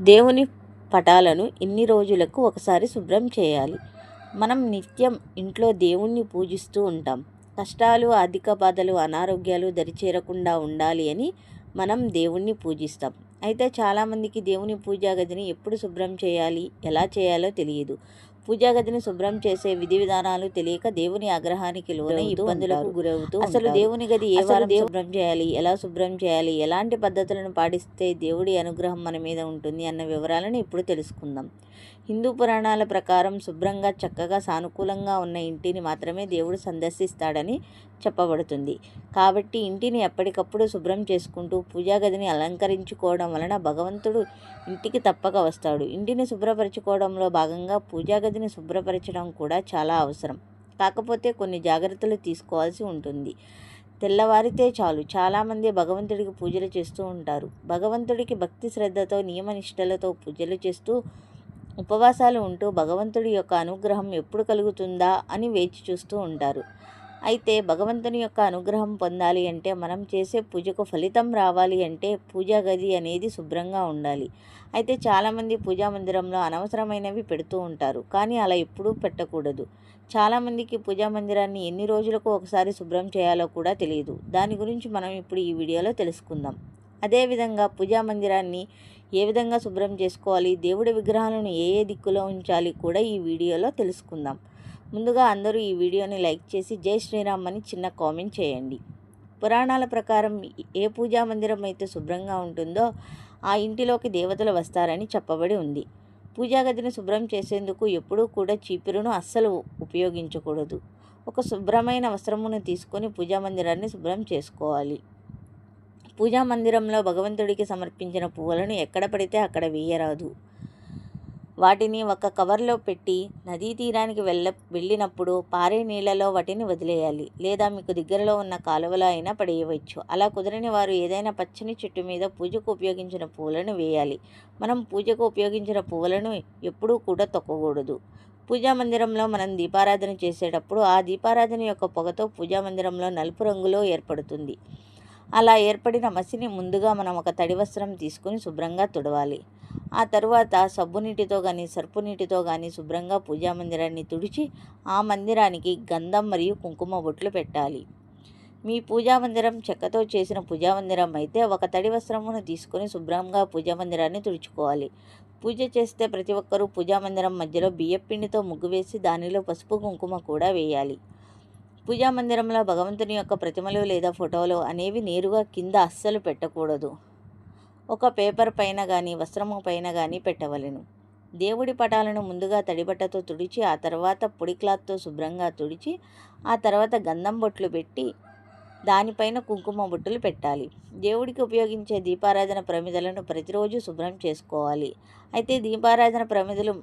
దేవుని పటాలను ఇన్ని రోజులకు ఒకసారి శుభ్రం చేయాలి? మనం నిత్యం ఇంట్లో దేవుణ్ణి పూజిస్తూ ఉంటాం. కష్టాలు ఆర్థిక బాధలు అనారోగ్యాలు దరిచేరకుండా ఉండాలి అని మనం దేవుణ్ణి పూజిస్తాం. అయితే చాలామందికి దేవుని పూజా గదిని ఎప్పుడు శుభ్రం చేయాలి ఎలా చేయాలో తెలియదు. పూజా గదిని శుభ్రం చేసే విధి విధానాలు తెలియక దేవుని ఆగ్రహానికి లోనై ఇబ్బందులకు గురవుతూ అసలు దేవుని గది ఏ వారం శుభ్రం చేయాలి? ఎలా శుభ్రం చేయాలి? ఎలాంటి పద్ధతులను పాటిస్తే దేవుడి అనుగ్రహం మన మీద ఉంటుంది అన్న వివరాలను ఇప్పుడు తెలుసుకుందాం. హిందూ పురాణాల ప్రకారం శుభ్రంగా చక్కగా సానుకూలంగా ఉన్న ఇంటిని మాత్రమే దేవుడు సందర్శిస్తాడని చెప్పబడుతుంది. కాబట్టి ఇంటిని ఎప్పటికప్పుడు శుభ్రం చేసుకుంటూ పూజా గదిని అలంకరించుకోవడం వలన భగవంతుడు ఇంటికి తప్పక వస్తాడు. ఇంటిని శుభ్రపరచుకోవడంలో భాగంగా పూజా గదిని శుభ్రపరచడం కూడా చాలా అవసరం. కాకపోతే కొన్ని జాగ్రత్తలు తీసుకోవాల్సి ఉంటుంది. తెల్లవారితే చాలు. చాలామంది భగవంతుడికి పూజలు చేస్తూ ఉంటారు. భగవంతుడికి భక్తి శ్రద్ధతో నియమనిష్టలతో పూజలు చేస్తూ ఉపవాసాలు ఉంటూ భగవంతుడి యొక్క అనుగ్రహం ఎప్పుడు కలుగుతుందా అని వేచి చూస్తూ ఉంటారు. అయితే భగవంతుని యొక్క అనుగ్రహం పొందాలి అంటే మనం చేసే పూజకు ఫలితం రావాలి అంటే పూజా గది అనేది శుభ్రంగా ఉండాలి. అయితే చాలామంది పూజా మందిరంలో అనవసరమైనవి పెడుతూ ఉంటారు కానీ అలా ఎప్పుడూ పెట్టకూడదు. చాలామందికి పూజా మందిరాన్ని ఎన్ని రోజులకు ఒకసారి శుభ్రం చేయాలో కూడా తెలియదు. దాని గురించి మనం ఇప్పుడు ఈ వీడియోలో తెలుసుకుందాం. అదేవిధంగా పూజా మందిరాన్ని ఏ విధంగా శుభ్రం చేసుకోవాలి దేవుడి విగ్రహాలను ఏ ఏ దిక్కులో ఉంచాలి కూడా ఈ వీడియోలో తెలుసుకుందాం. ముందుగా అందరూ ఈ వీడియోని లైక్ చేసి జై శ్రీరామ్ అని చిన్న కామెంట్ చేయండి. పురాణాల ప్రకారం ఏ పూజా మందిరం అయితే శుభ్రంగా ఉంటుందో ఆ ఇంటిలోకి దేవతలు వస్తారని చెప్పబడి ఉంది. పూజా గదిని శుభ్రం చేసేందుకు ఎప్పుడూ కూడా చీపురును అస్సలు ఉపయోగించకూడదు. ఒక శుభ్రమైన వస్త్రమును తీసుకొని పూజా మందిరాన్ని శుభ్రం చేసుకోవాలి. పూజా మందిరంలో భగవంతుడికి సమర్పించిన పువ్వులను ఎక్కడ పడితే అక్కడ వేయరాదు. వాటిని ఒక కవర్లో పెట్టి నదీ తీరానికి వెళ్ళ వెళ్ళినప్పుడు పారే నీళ్ళలో వాటిని వదిలేయాలి. లేదా మీకు దగ్గరలో ఉన్న కాలువలో అయినా పడేయవచ్చు. అలా కుదరని వారు ఏదైనా పచ్చని చెట్టు మీద పూజకు ఉపయోగించిన పువ్వులను వేయాలి. మనం పూజకు ఉపయోగించిన పువ్వులను ఎప్పుడూ కూడా తొక్కకూడదు. పూజా మందిరంలో మనం దీపారాధన చేసేటప్పుడు ఆ దీపారాధన యొక్క పొగతో పూజా మందిరంలో నలుపు రంగులో ఏర్పడుతుంది. అలా ఏర్పడిన మసిని ముందుగా మనం ఒక తడి వస్త్రం తీసుకుని శుభ్రంగా తుడవాలి. ఆ తరువాత సబ్బు నీటితో కానీ సర్పు నీటితో కానీ శుభ్రంగా పూజా మందిరాన్ని తుడిచి ఆ మందిరానికి గంధం మరియు కుంకుమ బొట్లు పెట్టాలి. మీ పూజా మందిరం చెక్కతో చేసిన పూజా మందిరం అయితే ఒక తడి వస్త్రమును తీసుకొని శుభ్రంగా పూజా మందిరాన్ని తుడుచుకోవాలి. పూజ చేస్తే ప్రతి ఒక్కరూ పూజా మందిరం మధ్యలో బియ్యపిండితో ముగ్గు వేసి దానిలో పసుపు కుంకుమ కూడా వేయాలి. పూజా మందిరంలో భగవంతుని యొక్క ప్రతిమలు లేదా ఫోటోలు అనేవి నేరుగా కింద అస్సలు పెట్టకూడదు. ఒక పేపర్ పైన కానీ వస్త్రము పైన కానీ పెట్టవలెను. దేవుడి పటాలను ముందుగా తడిబట్టతో తుడిచి ఆ తర్వాత పొడి క్లాత్తో శుభ్రంగా తుడిచి ఆ తర్వాత గంధం బొట్లు పెట్టి దానిపైన కుంకుమ బొట్టులు పెట్టాలి. దేవుడికి ఉపయోగించే దీపారాధన ప్రమిదలను ప్రతిరోజు శుభ్రం చేసుకోవాలి. అయితే దీపారాధన ప్రమిదలు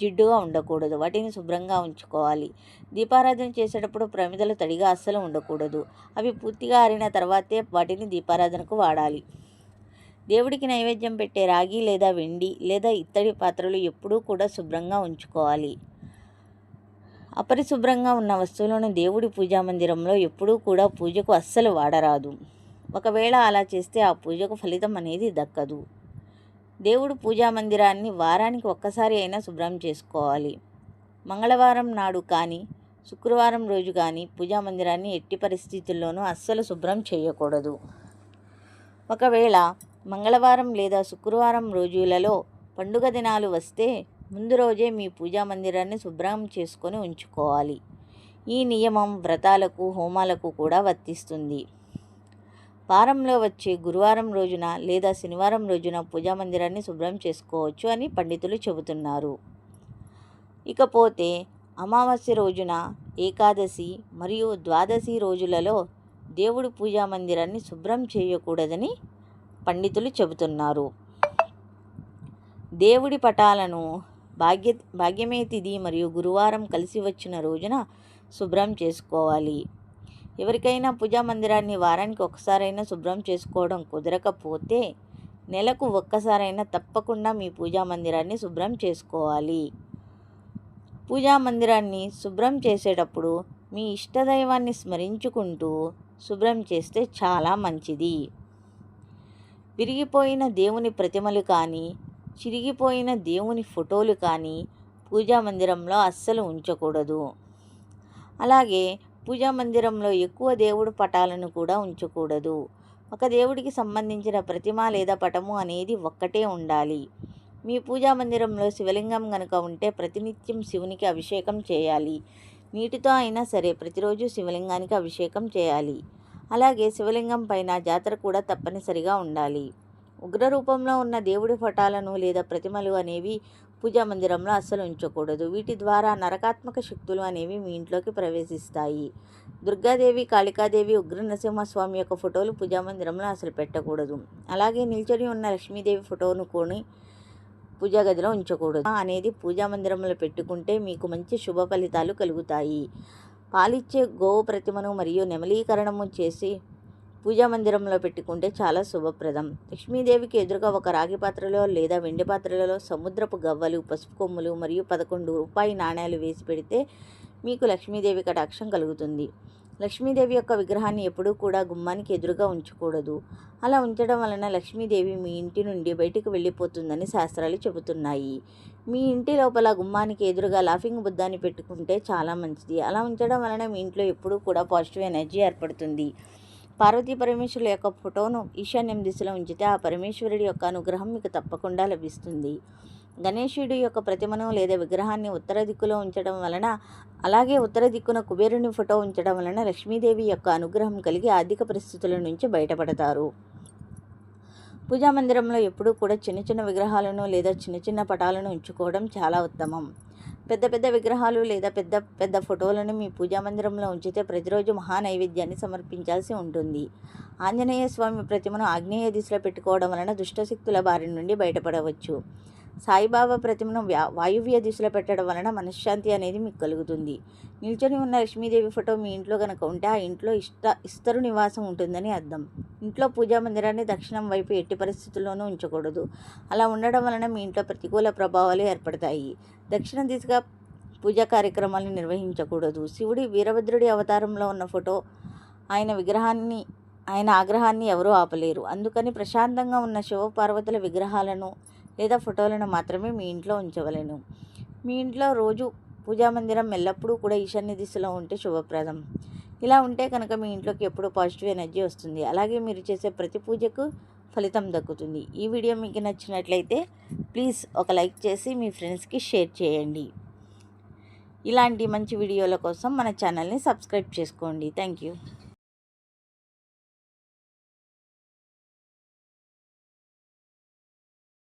జిడ్డుగా ఉండకూడదు. వాటిని శుభ్రంగా ఉంచుకోవాలి. దీపారాధన చేసేటప్పుడు ప్రమిదలు తడిగా అస్సలు ఉండకూడదు. అవి పూర్తిగా ఆరిన తర్వాతే వాటిని దీపారాధనకు వాడాలి. దేవుడికి నైవేద్యం పెట్టే రాగి లేదా వెండి లేదా ఇత్తడి పాత్రలు ఎప్పుడూ కూడా శుభ్రంగా ఉంచుకోవాలి. అపరిశుభ్రంగా ఉన్న వస్తువులను దేవుడి పూజా మందిరంలో ఎప్పుడూ కూడా పూజకు అస్సలు వాడరాదు. ఒకవేళ అలా చేస్తే ఆ పూజకు ఫలితం అనేది దక్కదు. దేవుడు పూజా మందిరాన్ని వారానికి ఒక్కసారి అయినా శుభ్రం చేసుకోవాలి. మంగళవారం నాడు కానీ శుక్రవారం రోజు కానీ పూజా మందిరాన్ని ఎట్టి పరిస్థితుల్లోనూ అస్సలు శుభ్రం చేయకూడదు. ఒకవేళ మంగళవారం లేదా శుక్రవారం రోజులలో పండుగ దినాలు వస్తే ముందు రోజే మీ పూజా మందిరాన్ని శుభ్రం చేసుకొని ఉంచుకోవాలి. ఈ నియమం వ్రతాలకు హోమాలకు కూడా వర్తిస్తుంది. వారంలో వచ్చే గురువారం రోజున లేదా శనివారం రోజున పూజా మందిరాన్ని శుభ్రం చేసుకోవచ్చు అని పండితులు చెబుతున్నారు. ఇకపోతే అమావాస్య రోజున ఏకాదశి మరియు ద్వాదశి రోజులలో దేవుడి పూజా మందిరాన్ని శుభ్రం చేయకూడదని పండితులు చెబుతున్నారు. దేవుడి పటాలను భాగ్య భాగ్యమే తిది మరియు గురువారం కలిసి వచ్చిన రోజున శుభ్రం చేసుకోవాలి. ఎవరికైనా పూజా మందిరాన్ని వారానికి ఒకసారైనా శుభ్రం చేసుకోవడం కుదరకపోతే నెలకు ఒక్కసారైనా తప్పకుండా మీ పూజా మందిరాన్ని శుభ్రం చేసుకోవాలి. పూజా మందిరాన్ని శుభ్రం చేసేటప్పుడు మీ ఇష్టదైవాన్ని స్మరించుకుంటూ శుభ్రం చేస్తే చాలా మంచిది. విరిగిపోయిన దేవుని ప్రతిమలు కానీ చిరిగిపోయిన దేవుని ఫోటోలు కానీ పూజా మందిరంలో అస్సలు ఉంచకూడదు. అలాగే పూజా మందిరంలో ఎక్కువ దేవుడు పటాలను కూడా ఉంచకూడదు. ఒక దేవుడికి సంబంధించిన ప్రతిమ లేదా పటము అనేది ఒక్కటే ఉండాలి. మీ పూజా మందిరంలో శివలింగం కనుక ఉంటే ప్రతినిత్యం శివునికి అభిషేకం చేయాలి. నీటితో అయినా సరే ప్రతిరోజు శివలింగానికి అభిషేకం చేయాలి. అలాగే శివలింగం పైన జాతర కూడా తప్పనిసరిగా ఉండాలి. ఉగ్ర రూపంలో ఉన్న దేవుడి పటాలను లేదా ప్రతిమలు అనేవి పూజా మందిరంలో అస్సలు ఉంచకూడదు. వీటి ద్వారా నరకాత్మక శక్తులు అనేవి మీ ఇంట్లోకి ప్రవేశిస్తాయి. దుర్గాదేవి కాళికాదేవి ఉగ్ర నరసింహస్వామి యొక్క ఫోటోలు పూజా మందిరంలో అసలు పెట్టకూడదు. అలాగే నిల్చొని ఉన్న లక్ష్మీదేవి ఫోటోను కొని పూజా గదిలో ఉంచకూడదు. అనేది పూజా మందిరంలో పెట్టుకుంటే మీకు మంచి శుభ ఫలితాలు కలుగుతాయి. పాలిచ్చే గోవు ప్రతిమను మరియు నెమలీకరణము చేసి పూజా మందిరంలో పెట్టుకుంటే చాలా శుభప్రదం. లక్ష్మీదేవికి ఎదురుగా ఒక రాగి పాత్రలో లేదా వెండి పాత్రలలో సముద్రపు గవ్వలు పసుపు కొమ్ములు మరియు పదకొండు రూపాయి నాణ్యాలు వేసి పెడితే మీకు లక్ష్మీదేవి కటాక్షం కలుగుతుంది. లక్ష్మీదేవి యొక్క విగ్రహాన్ని ఎప్పుడూ కూడా గుమ్మానికి ఎదురుగా ఉంచకూడదు. అలా ఉంచడం వలన లక్ష్మీదేవి మీ ఇంటి నుండి బయటికి వెళ్ళిపోతుందని శాస్త్రాలు చెబుతున్నాయి. మీ ఇంటి లోపల గుమ్మానికి ఎదురుగా లాఫింగ్ బుద్ధాన్ని పెట్టుకుంటే చాలా మంచిది. అలా ఉంచడం వలన మీ ఇంట్లో ఎప్పుడూ కూడా పాజిటివ్ ఎనర్జీ ఏర్పడుతుంది. పార్వతీ పరమేశ్వరుల యొక్క ఫోటోను ఈశాన్యం దిశలో ఉంచితే ఆ పరమేశ్వరుడి యొక్క అనుగ్రహం మీకు తప్పకుండా లభిస్తుంది. గణేశుడి యొక్క ప్రతిమను లేదా విగ్రహాన్ని ఉత్తర దిక్కులో ఉంచడం వలన అలాగే ఉత్తర దిక్కున కుబేరుని ఫోటో ఉంచడం వలన లక్ష్మీదేవి యొక్క అనుగ్రహం కలిగి ఆర్థిక పరిస్థితుల నుంచి బయటపడతారు. పూజా మందిరంలో ఎప్పుడూ కూడా చిన్న చిన్న విగ్రహాలను లేదా చిన్న చిన్న పటాలను ఉంచుకోవడం చాలా ఉత్తమం. పెద్ద పెద్ద విగ్రహాలు లేదా పెద్ద పెద్ద ఫోటోలను మీ పూజా మందిరంలో ఉంచితే ప్రతిరోజు మహా నైవేద్యాన్ని సమర్పించాల్సి ఉంటుంది. ఆంజనేయ స్వామి ప్రతిమను ఆగ్నేయ దిశలో పెట్టుకోవడం వలన దుష్టశక్తుల బారి నుండి బయటపడవచ్చు. సాయిబాబా ప్రతిమను వ్యా- వాయువ్య దిశలో పెట్టడం వలన మనశ్శాంతి అనేది మీకు కలుగుతుంది. నిల్చొని ఉన్న లక్ష్మీదేవి ఫోటో మీ ఇంట్లో కనుక ఉంటే ఆ ఇంట్లో ఇష్ట ఇస్తరు నివాసం ఉంటుందని అర్థం. ఇంట్లో పూజా మందిరాన్ని దక్షిణం వైపు ఎట్టి పరిస్థితుల్లోనూ ఉంచకూడదు. అలా ఉండడం వలన మీ ఇంట్లో ప్రతికూల ప్రభావాలు ఏర్పడతాయి. దక్షిణ దిశగా పూజా కార్యక్రమాలను నిర్వహించకూడదు. శివుడి వీరభద్రుడి అవతారంలో ఉన్న ఫోటో ఆయన విగ్రహాన్ని ఆయన ఆగ్రహాన్ని ఎవరూ ఆపలేరు. అందుకని ప్రశాంతంగా ఉన్న శివపార్వతుల విగ్రహాలను లేదా ఫోటోలను మాత్రమే మీ ఇంట్లో ఉంచవలెను. మీ ఇంట్లో రోజు పూజా మందిరం ఎల్లప్పుడూ కూడా ఈశాన్య దిశలో ఉంటే శుభప్రదం. ఇలా ఉంటే కనుక మీ ఇంట్లోకి ఎప్పుడూ పాజిటివ్ ఎనర్జీ వస్తుంది. అలాగే మీరు చేసే ప్రతి పూజకు ఫలితం దక్కుతుంది. ఈ వీడియో మీకు నచ్చినట్లయితే ప్లీజ్ ఒక లైక్ చేసి మీ ఫ్రెండ్స్కి షేర్ చేయండి. ఇలాంటి మంచి వీడియోల కోసం మన ఛానల్ని సబ్స్క్రైబ్ చేసుకోండి. Thank you.